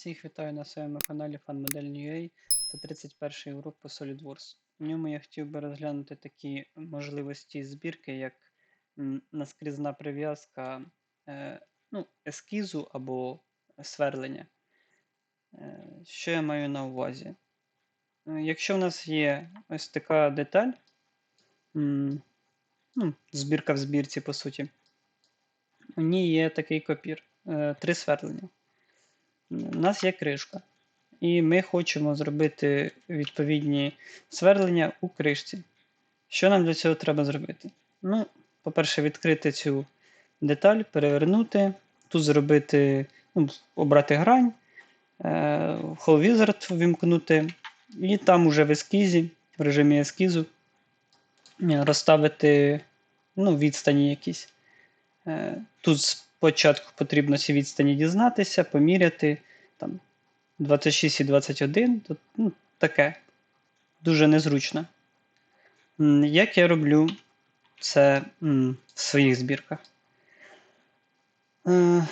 Всіх вітаю на своєму каналі FunModel.ua. Це 31 урок по SolidWorks. В ньому я хотів би розглянути такі можливості збірки, як наскрізна прив'язка е, ну, ескізу або сверлення. Е, Що я маю на увазі? Е, Якщо в нас є ось така деталь, ну, збірка в збірці, по суті, в ній є такий копір, три сверлення. У нас є кришка, і ми хочемо зробити відповідні сверлення у кришці. Що нам для цього треба зробити? Ну, по-перше, відкрити цю деталь, перевернути, тут зробити, ну, обрати грань, е, Wizard ввімкнути, і там уже в ескізі, в режимі ескізу, е, розставити ну, відстані якісь. Е, Тут спочатку потрібно ці відстані дізнатися, поміряти. Там 26 і 21, тут ну, таке дуже незручно. Як я роблю це в своїх збірках? Е,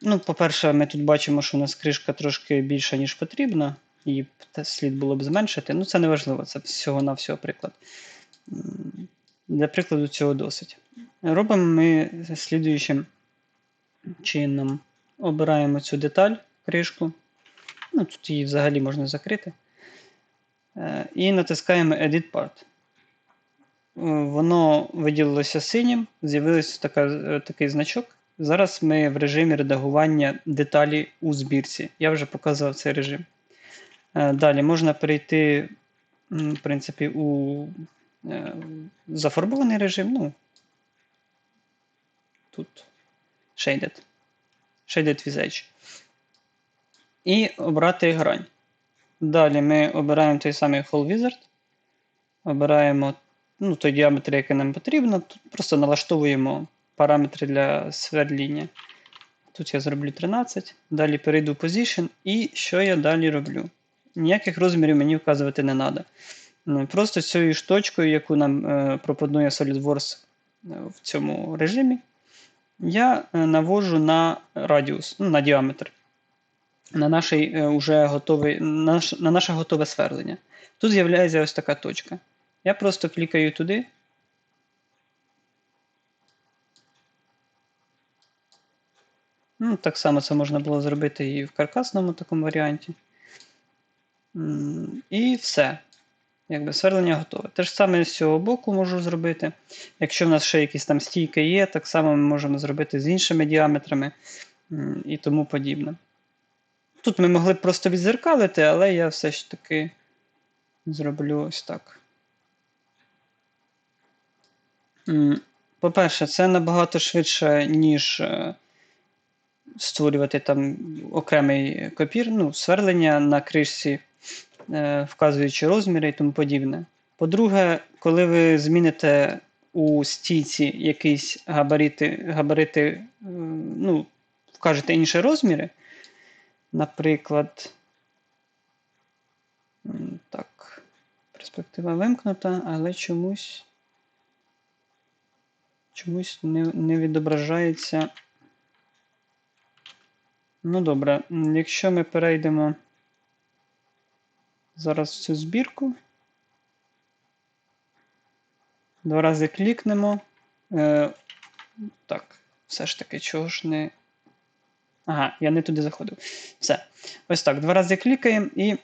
ну, по-перше, ми тут бачимо, що у нас кришка трошки більша, ніж потрібно, її слід було б зменшити. Ну, це не важливо, це всього-навсього приклад. Для прикладу цього досить. Робимо ми слідуючим чином. Обираємо цю деталь, кришку. Ну, тут її взагалі можна закрити. Е, І натискаємо Edit Part. Е, Воно виділилося синім, з'явився е, такий значок. Зараз ми в режимі редагування деталі у збірці. Я вже показував цей режим. Далі можна перейти, в принципі, у зафарбований режим. Ну, тут Shaded. Shaded with Edge. І обрати грань. Далі ми обираємо той самий Hall Wizard. Обираємо ну, той діаметр, який нам потрібно. Тут просто налаштовуємо параметри для сверління. Тут я зроблю 13. Далі перейду в Position. І що я далі роблю? Ніяких розмірів мені вказувати не треба. Просто цією штучкою, яку нам е, пропонує SolidWorks е, в цьому режимі, я е, навожу на радіус, ну, на діаметр, на, нашій, е, уже готовий, на, наш, на наше готове сверлення. Тут з'являється ось така точка. Я просто клікаю туди. Ну, так само це можна було зробити і в каркасному такому варіанті. І все. Якби сверлення готове. Те ж саме з цього боку можу зробити. Якщо в нас ще якісь там стійки є, так само ми можемо зробити з іншими діаметрами і тому подібне. Тут ми могли б просто відзеркалити, але я все ж таки зроблю ось так. По-перше, це набагато швидше, ніж е, створювати там окремий копір, ну, сверлення на кришці, вказуючи розміри і тому подібне. По-друге, коли ви зміните у стійці якісь габарити, габарити е, ну, вкажете інші розміри, наприклад, так, перспектива вимкнута, але чомусь чомусь не, не відображається. Ну добре, якщо ми перейдемо зараз в цю збірку, два рази клікнемо. Е, так, все ж таки, чого ж не. Ага, я не туди заходив. Все. Ось так. Два рази клікаємо і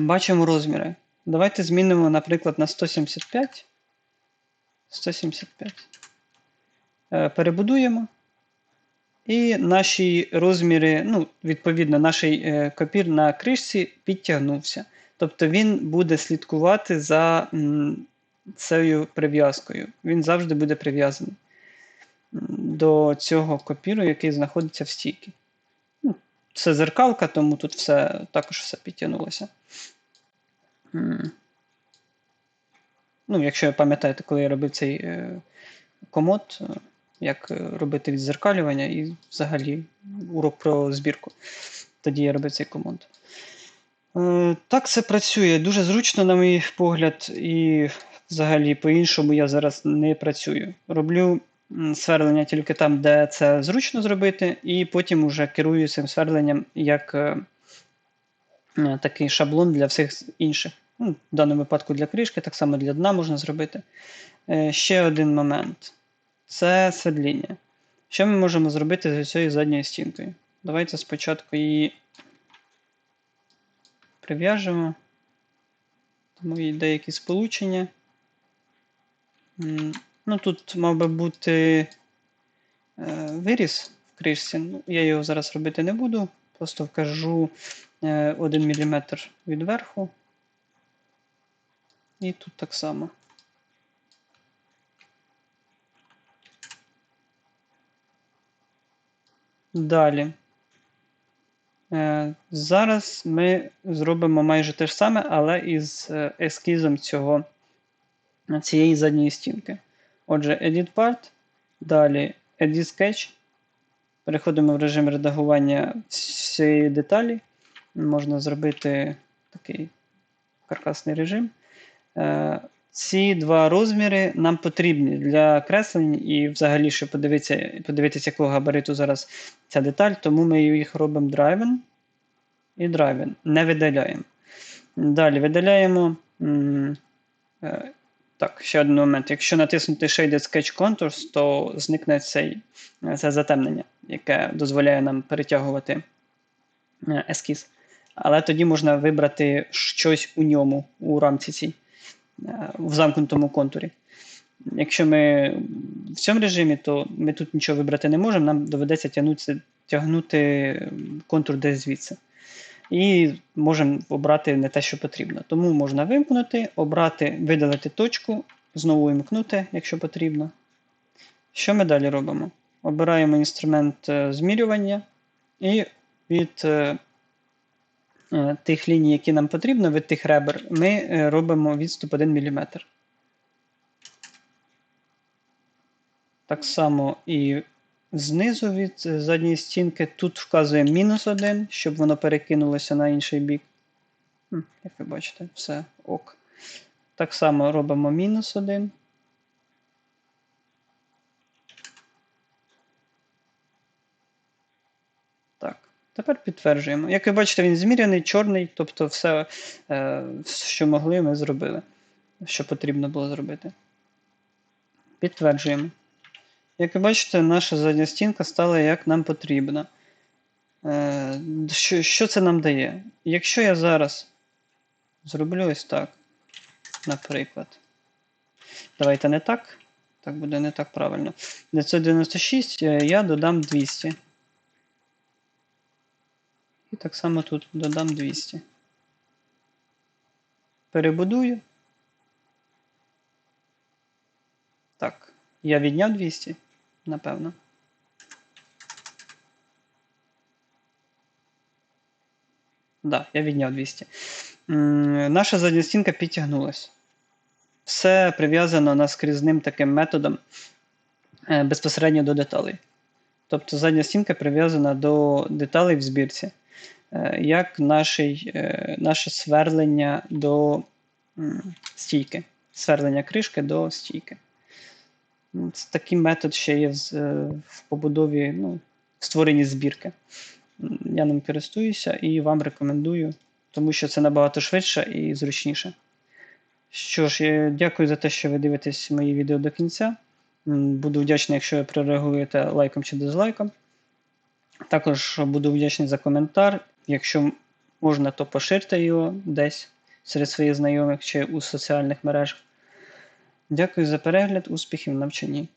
бачимо розміри. Давайте змінимо, наприклад, на 175. 175. Е, Перебудуємо. І наші розміри, ну, відповідно, наш е, копір на кришці підтягнувся. Тобто він буде слідкувати за цією прив'язкою. Він завжди буде прив'язаний до цього копіру, який знаходиться в стійці. Ну, це зеркалка, тому тут все, також все підтягнулося. Ну, якщо ви пам'ятаєте, коли я робив цей е, комод, е, як е, робити відзеркалювання і взагалі урок про збірку. Тоді я робив цей комод. Е, Так це працює дуже зручно, на мій погляд, і взагалі по-іншому я зараз не працюю. Роблю сверлення тільки там, де це зручно зробити, і потім уже керую цим сверленням як е, такий шаблон для всіх інших. Ну, в даному випадку для кришки, так само для дна можна зробити. Ще один момент це свердління. Що ми можемо зробити з цією задньою стінкою? Давайте спочатку її прив'яжемо. Тому є деякі сполучення. Ну, тут мав би бути е, виріз в кришці. Ну, я його зараз робити не буду. Просто вкажу е, 1 мм від верху. І тут так само. Далі. Е, Зараз ми зробимо майже те ж саме, але із е, ескізом цього, цієї задньої стінки. Отже, Edit Part, далі Edit Sketch. Переходимо в режим редагування всієї деталі. Можна зробити такий каркасний режим. Ці два розміри нам потрібні для креслень і взагалі, щоб подивитися, подивитися, якого габариту зараз ця деталь, тому ми їх робимо драйвен і драйвен. Не видаляємо. Далі видаляємо. е, Так, ще один момент. Якщо натиснути Shaded Sketch Contours, то зникне цей, це затемнення, яке дозволяє нам перетягувати е, ескіз. Але тоді можна вибрати щось у ньому, у рамці цій, в замкнутому контурі. Якщо ми в цьому режимі, то ми тут нічого вибрати не можемо, нам доведеться тягнути, тягнути контур десь звідси. І можемо обрати не те, що потрібно. Тому можна вимкнути, обрати, видалити точку, знову вимкнути, якщо потрібно. Що ми далі робимо? Обираємо інструмент е, змірювання і від е, е, тих ліній, які нам потрібно, від тих ребер, ми е, робимо відступ 1 мм. Так само і знизу від е, задньої стінки тут вказуємо мінус 1, щоб воно перекинулося на інший бік. Як ви бачите, все ок. Так само робимо мінус 1. Так, тепер підтверджуємо. Як ви бачите, він зміряний, чорний, тобто все, е, що могли, ми зробили, що потрібно було зробити. Підтверджуємо. Як ви бачите, наша задня стінка стала як нам потрібно. Е, Що, що це нам дає? Якщо я зараз зроблю ось так, наприклад. Давайте не так. Так буде не так правильно. 996 е, я додам 200. І так само тут додам 200. Перебудую. Так, я відняв 200, напевно. Да, я відняв 200. Наша задня стінка підтягнулась. Все прив'язано наскрізним таким методом е, безпосередньо до деталей. Тобто задня стінка прив'язана до деталей в збірці, як нашій, е, наше сверлення до стійки, сверлення кришки до стійки. Ну, Це такий метод ще є е, в побудові, ну, в створенні збірки. Я ним користуюся і вам рекомендую, тому що це набагато швидше і зручніше. Що ж, дякую за те, що ви дивитесь мої відео до кінця. Буду вдячний, якщо ви прореагуєте лайком чи дизлайком. Також буду вдячний за коментар. Якщо можна, то поширте його десь серед своїх знайомих чи у соціальних мережах. Дякую за перегляд, успіхів в навчанні.